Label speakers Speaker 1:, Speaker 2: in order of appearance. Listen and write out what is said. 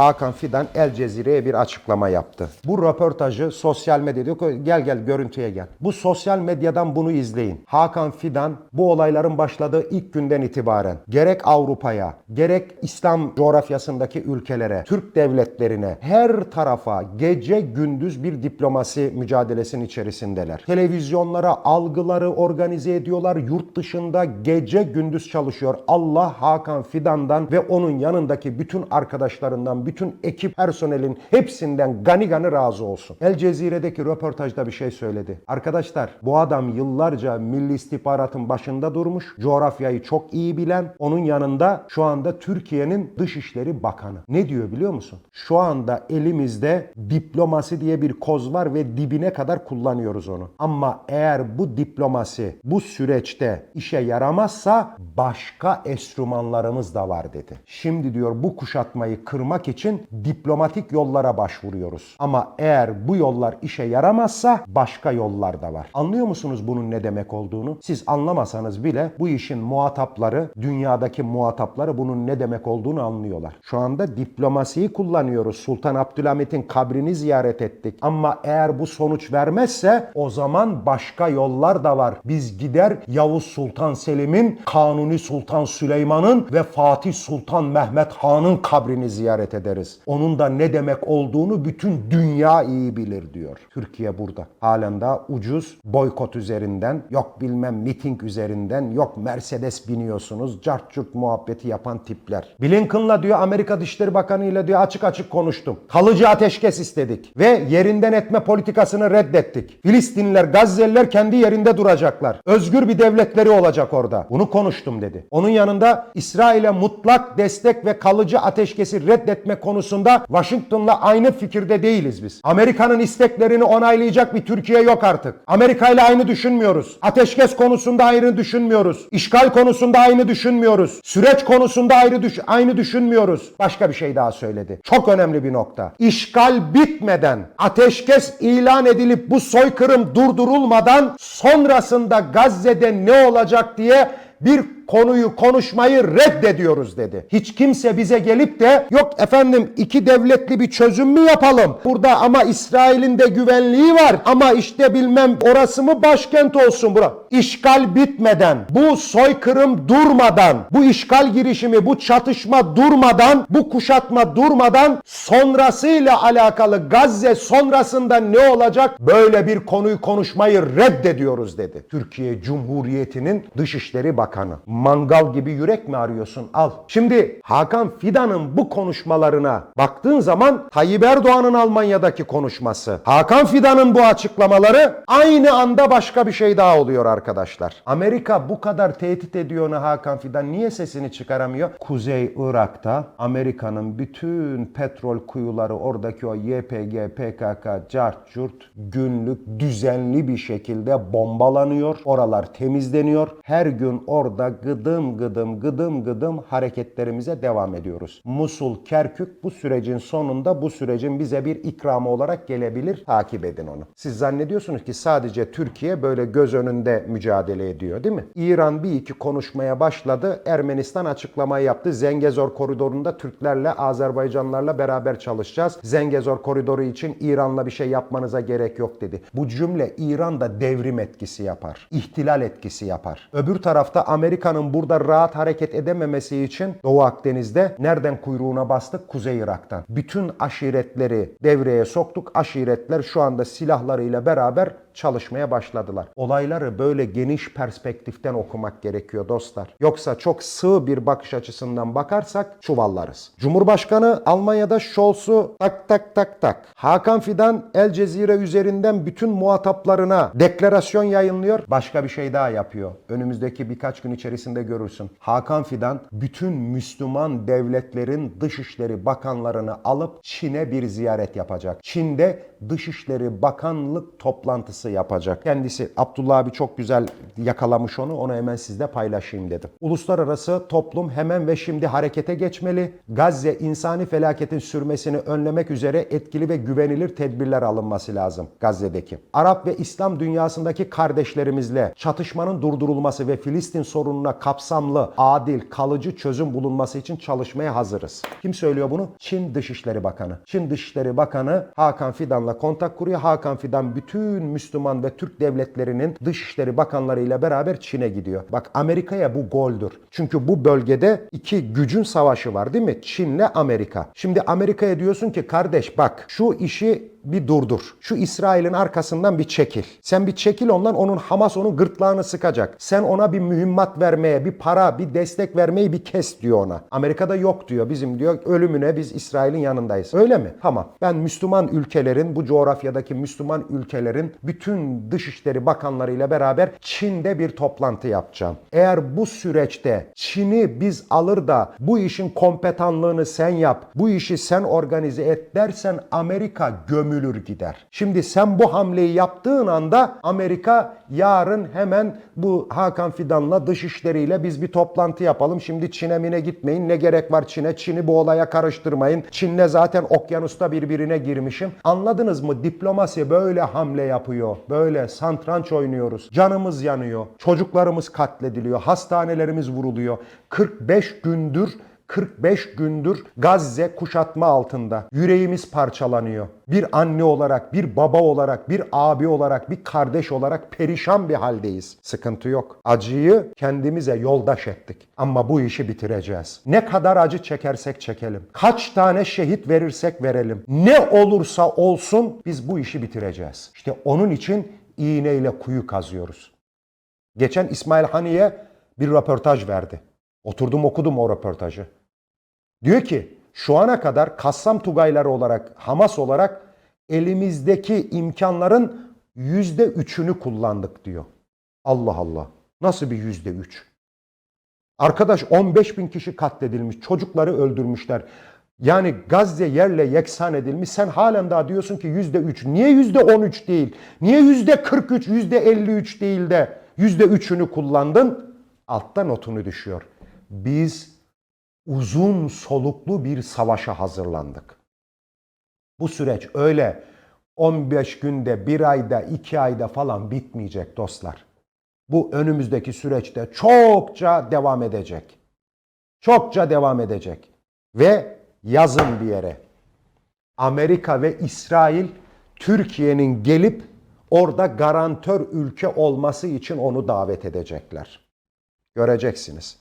Speaker 1: Hakan Fidan El Cezire'ye bir açıklama yaptı. Bu röportajı sosyal medyada diyor ki, gel gel görüntüye gel. Bu sosyal medyadan bunu izleyin. Hakan Fidan bu olayların başladığı ilk günden itibaren gerek Avrupa'ya gerek İslam coğrafyasındaki ülkelere, Türk devletlerine her tarafa gece gündüz bir diplomasi mücadelesinin içerisindeler. Televizyonlara algıları organize ediyorlar. Yurt dışında gece gündüz çalışıyor. Allah Hakan Fidan'dan ve onun yanındaki bütün arkadaşlarından, bütün ekip personelin hepsinden gani gani razı olsun. El Cezire'deki röportajda bir şey söyledi. Arkadaşlar bu adam yıllarca Milli İstihbaratın başında durmuş, coğrafyayı çok iyi bilen, onun yanında şu anda Türkiye'nin Dışişleri Bakanı. Ne diyor biliyor musun? Şu anda elimizde diplomasi diye bir koz var ve dibine kadar kullanıyoruz onu. Ama eğer bu diplomasi bu süreçte işe yaramazsa başka enstrümanlarımız da var dedi. Şimdi diyor bu kuşatmayı kırmak için diplomatik yollara başvuruyoruz. Ama eğer bu yollar işe yaramazsa başka yollar da var. Anlıyor musunuz bunun ne demek olduğunu? Siz anlamasanız bile bu işin muhatapları, dünyadaki muhatapları bunun ne demek olduğunu anlıyorlar. Şu anda diplomasiyi kullanıyoruz. Sultan Abdülhamit'in kabrini ziyaret ettik. Ama eğer bu sonuç vermezse o zaman başka yollar da var. Biz gider Yavuz Sultan Selim'in, Kanuni Sultan Süleyman'ın ve Fatih Sultan Mehmet Han'ın kabrini ziyaret ederiz. Onun da ne demek olduğunu bütün dünya iyi bilir diyor. Türkiye burada. Halen daha ucuz boykot üzerinden, yok bilmem miting üzerinden, yok Mercedes biniyorsunuz, cart curt muhabbeti yapan tipler. Blinken'la diyor Amerika Dışişleri Bakanı ile diyor açık açık konuştum. Kalıcı ateşkes istedik ve yerinden etme politikasını reddettik. Filistinliler, Gazze'liler kendi yerinde duracaklar. Özgür bir devletleri olacak orada. Bunu konuştum dedi. Onun yanında İsrail'e mutlak destek ve kalıcı ateşkesi reddetme konusunda Washington'la aynı fikirde değiliz biz. Amerika'nın isteklerini onaylayacak bir Türkiye yok artık. Amerika ile aynı düşünmüyoruz. Ateşkes konusunda aynı düşünmüyoruz. İşgal konusunda aynı düşünmüyoruz. Süreç konusunda ayrı düş aynı düşünmüyoruz. Başka bir şey daha söyledi. Çok önemli bir nokta. İşgal bitmeden, ateşkes ilan edilip bu soykırım durdurulmadan sonrasında Gazze'de ne olacak diye bir konuyu konuşmayı reddediyoruz dedi. Hiç kimse bize gelip de yok efendim iki devletli bir çözüm mü yapalım? Burada ama İsrail'in de güvenliği var ama işte bilmem orası mı başkent olsun bura. İşgal bitmeden, bu soykırım durmadan, bu işgal girişimi, bu çatışma durmadan, bu kuşatma durmadan sonrasıyla alakalı Gazze sonrasında ne olacak? Böyle bir konuyu konuşmayı reddediyoruz dedi. Türkiye Cumhuriyeti'nin Dışişleri Bakanı. Mangal gibi yürek mi arıyorsun? Al. Şimdi Hakan Fidan'ın bu konuşmalarına baktığın zaman Tayyip Erdoğan'ın Almanya'daki konuşması, Hakan Fidan'ın bu açıklamaları aynı anda başka bir şey daha oluyor arkadaşlar. Amerika bu kadar tehdit ediyor Hakan Fidan niye sesini çıkaramıyor? Kuzey Irak'ta Amerika'nın bütün petrol kuyuları oradaki o YPG, PKK, cart curt günlük düzenli bir şekilde bombalanıyor. Oralar temizleniyor. Her gün orada gıdım gıdım gıdım gıdım hareketlerimize devam ediyoruz. Musul, Kerkük bu sürecin sonunda bu sürecin bize bir ikramı olarak gelebilir. Takip edin onu. Siz zannediyorsunuz ki sadece Türkiye böyle göz önünde mücadele ediyor değil mi? İran bir iki konuşmaya başladı. Ermenistan açıklamayı yaptı. Zengezor koridorunda Türklerle, Azerbaycanlarla beraber çalışacağız. Zengezor koridoru için İran'la bir şey yapmanıza gerek yok dedi. Bu cümle İran'da devrim etkisi yapar. İhtilal etkisi yapar. Öbür tarafta Amerika'nın burada rahat hareket edememesi için Doğu Akdeniz'de nereden kuyruğuna bastık? Kuzey Irak'tan. Bütün aşiretleri devreye soktuk. Aşiretler şu anda silahlarıyla beraber çalışmaya başladılar. Olayları böyle geniş perspektiften okumak gerekiyor dostlar. Yoksa çok sığ bir bakış açısından bakarsak çuvallarız. Cumhurbaşkanı Almanya'da Scholz'u tak tak tak tak. Hakan Fidan El Cezire üzerinden bütün muhataplarına deklarasyon yayınlıyor. Başka bir şey daha yapıyor. Önümüzdeki birkaç gün içerisinde görürsün. Hakan Fidan bütün Müslüman devletlerin dışişleri bakanlarını alıp Çin'e bir ziyaret yapacak. Çin'de Dışişleri Bakanlık toplantısı yapacak. Kendisi Abdullah abi çok güzel yakalamış onu. Onu hemen sizle paylaşayım dedim. Uluslararası toplum hemen ve şimdi harekete geçmeli. Gazze insani felaketin sürmesini önlemek üzere etkili ve güvenilir tedbirler alınması lazım Gazze'deki. Arap ve İslam dünyasındaki kardeşlerimizle çatışmanın durdurulması ve Filistin sorununa buna kapsamlı, adil, kalıcı çözüm bulunması için çalışmaya hazırız. Kim söylüyor bunu? Çin Dışişleri Bakanı. Çin Dışişleri Bakanı Hakan Fidan'la kontak kuruyor. Hakan Fidan bütün Müslüman ve Türk devletlerinin Dışişleri Bakanlarıyla beraber Çin'e gidiyor. Bak Amerika'ya bu goldür. Çünkü bu bölgede iki gücün savaşı var değil mi? Çin'le Amerika. Şimdi Amerika'ya diyorsun ki kardeş bak şu işi bir durdur. Şu İsrail'in arkasından bir çekil. Sen bir çekil ondan onun Hamas onun gırtlağını sıkacak. Sen ona bir mühimmat vermeye, bir para, bir destek vermeyi bir kes diyor ona. Amerika'da yok diyor. Bizim diyor ölümüne biz İsrail'in yanındayız. Öyle mi? Tamam. Ben Müslüman ülkelerin, bu coğrafyadaki Müslüman ülkelerin bütün dışişleri bakanlarıyla beraber Çin'de bir toplantı yapacağım. Eğer bu süreçte Çin'i biz alır da bu işin kompetanlığını sen yap, bu işi sen organize et dersen Amerika gömülür gider. Şimdi sen bu hamleyi yaptığın anda Amerika yarın hemen bu Hakan Fidan'la dışişleriyle biz bir toplantı yapalım. Şimdi Çin'e mine gitmeyin. Ne gerek var Çin'e? Çin'i bu olaya karıştırmayın. Çin'le zaten okyanusta birbirine girmişim. Anladınız mı? Diplomasi böyle hamle yapıyor. Böyle santranç oynuyoruz. Canımız yanıyor. Çocuklarımız katlediliyor. Hastanelerimiz vuruluyor. 45 gündür 45 gündür Gazze kuşatma altında. Yüreğimiz parçalanıyor. Bir anne olarak, bir baba olarak, bir abi olarak, bir kardeş olarak perişan bir haldeyiz. Sıkıntı yok. Acıyı kendimize yoldaş ettik. Ama bu işi bitireceğiz. Ne kadar acı çekersek çekelim. Kaç tane şehit verirsek verelim. Ne olursa olsun biz bu işi bitireceğiz. İşte onun için iğneyle kuyu kazıyoruz. Geçen İsmail Haniye bir röportaj verdi. Oturdum okudum o röportajı. Diyor ki şu ana kadar Kassam Tugayları olarak, Hamas olarak elimizdeki imkanların yüzde üçünü kullandık diyor. Allah Allah. Nasıl bir yüzde üç? Arkadaş 15 bin kişi katledilmiş, çocukları öldürmüşler. Yani Gazze yerle yeksan edilmiş. Sen halen daha diyorsun ki yüzde üç. Niye yüzde on üç değil? Niye yüzde kırk üç, yüzde elli üç değil de yüzde üçünü kullandın? Altta notunu düşüyor. Biz uzun soluklu bir savaşa hazırlandık. Bu süreç öyle 15 günde, bir ayda, iki ayda falan bitmeyecek dostlar. Bu önümüzdeki süreçte çokça devam edecek. Çokça devam edecek. Ve yazın bir yere. Amerika ve İsrail Türkiye'nin gelip orada garantör ülke olması için onu davet edecekler. Göreceksiniz.